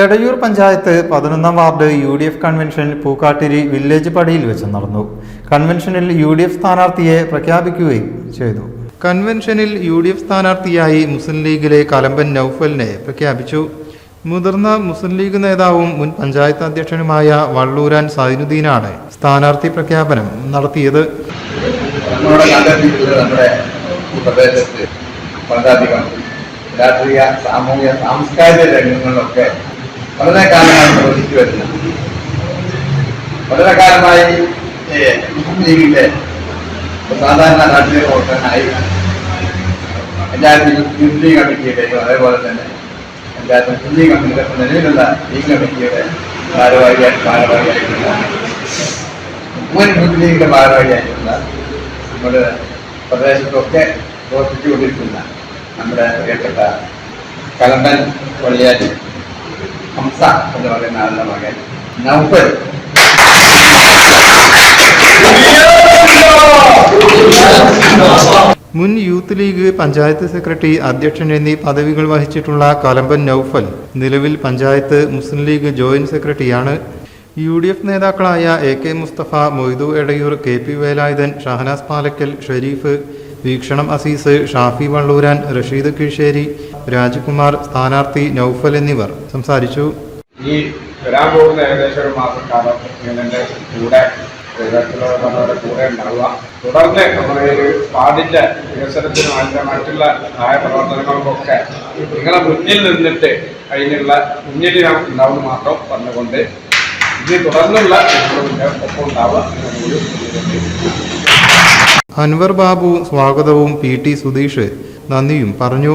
എടയൂർ പഞ്ചായത്ത് പതിനൊന്നാം ward U D F convention Pookkattiri village പടിയിൽ വെച്ച് നടന്നു. കൺവെൻഷനിൽ യു ഡി എഫ് സ്ഥാനാർത്ഥിയെ പ്രഖ്യാപിക്കുകയും ചെയ്തു. കൺവെൻഷനിൽ യു ഡി എഫ് സ്ഥാനാർത്ഥിയായി മുസ്ലിം ലീഗിലെ കലമ്പൻ നൌഫലിനെ പ്രഖ്യാപിച്ചു. മുതിർന്ന മുസ്ലിം ലീഗ് നേതാവും മുൻ പഞ്ചായത്ത് അധ്യക്ഷനുമായ വള്ളൂരാൻ സൈനുദ്ദീനാണ് സ്ഥാനാർത്ഥി പ്രഖ്യാപനം നടത്തിയത്. രാഷ്ട്രീയ സാമൂഹിക സാംസ്കാരിക രംഗങ്ങളിലൊക്കെ വളരെ കാലമായി പ്രവർത്തിച്ചു വരുന്ന വളരെ കാലമായി സാധാരണ രാഷ്ട്രീയ പ്രവർത്തകനായി പഞ്ചായത്ത് യൂത്ത് ലീഗ് കമ്മിറ്റിയുടെ അതേപോലെ തന്നെ പഞ്ചായത്ത് മുസ്ലിം ലീഗ് കമ്മിറ്റിയുടെ നിലവിലുള്ള ലീഗ് കമ്മിറ്റിയുടെ ഭാരവാഹിയായി ഭാരവാഹിയായിട്ടുള്ള മുൻ മുസ്ലിം ലീഗിന്റെ ഭാരവാഹിയായിട്ടുള്ള നമ്മുടെ പ്രദേശത്തൊക്കെ പ്രവർത്തിച്ചുകൊണ്ടിരിക്കുന്ന നമ്മുടെ പ്രിയപ്പെട്ട കലമ്പൻ പള്ളിയാറ്റി ഹംസ എന്ന് പറയുന്ന ആളുടെ മകൻ നൗഫൽ. മുൻ യൂത്ത് ലീഗ് പഞ്ചായത്ത് സെക്രട്ടറി അധ്യക്ഷൻ എന്നീ പദവികൾ വഹിച്ചിട്ടുള്ള കലമ്പൻ നൌഫൽ നിലവിൽ പഞ്ചായത്ത് മുസ്ലിം ലീഗ് ജോയിന്റ് സെക്രട്ടറിയാണ്. യു ഡി എഫ് നേതാക്കളായ A K Mustafa Moidu Edayur K P Velayudhan Shahanas Palakkal Sharif വീക്ഷണം അസീസ് ഷാഫി വള്ളൂരാൻ റഷീദ് കീഴ്ശ്ശേരി രാജ്കുമാർ സ്ഥാനാർത്ഥി നൌഫൽ എന്നിവർ സംസാരിച്ചു. ഈ വരാൻ പോകുന്ന ഏകദേശം ഒരു മാസക്കാലം നിങ്ങളുടെ കൂടെ നമ്മുടെ കൂടെ ഉണ്ടാവുക. തുടർന്ന് നമ്മുടെ ഒരു പാടിന്റെ വികസനത്തിനും അതിന്റെ മറ്റുള്ള സഹായ പ്രവർത്തനങ്ങൾക്കൊക്കെ നിങ്ങളെ മുന്നിൽ നിന്നിട്ട് അതിനുള്ള മുന്നിൽ ഞാൻ ഉണ്ടാവുന്ന മാത്രം പറഞ്ഞുകൊണ്ട് ഇത് തുടർന്നുള്ള ഒപ്പം ഉണ്ടാവുക അൻവർ ബാബു സ്വാഗതവും പി ടി സുധീഷ് നന്ദിയും പറഞ്ഞു.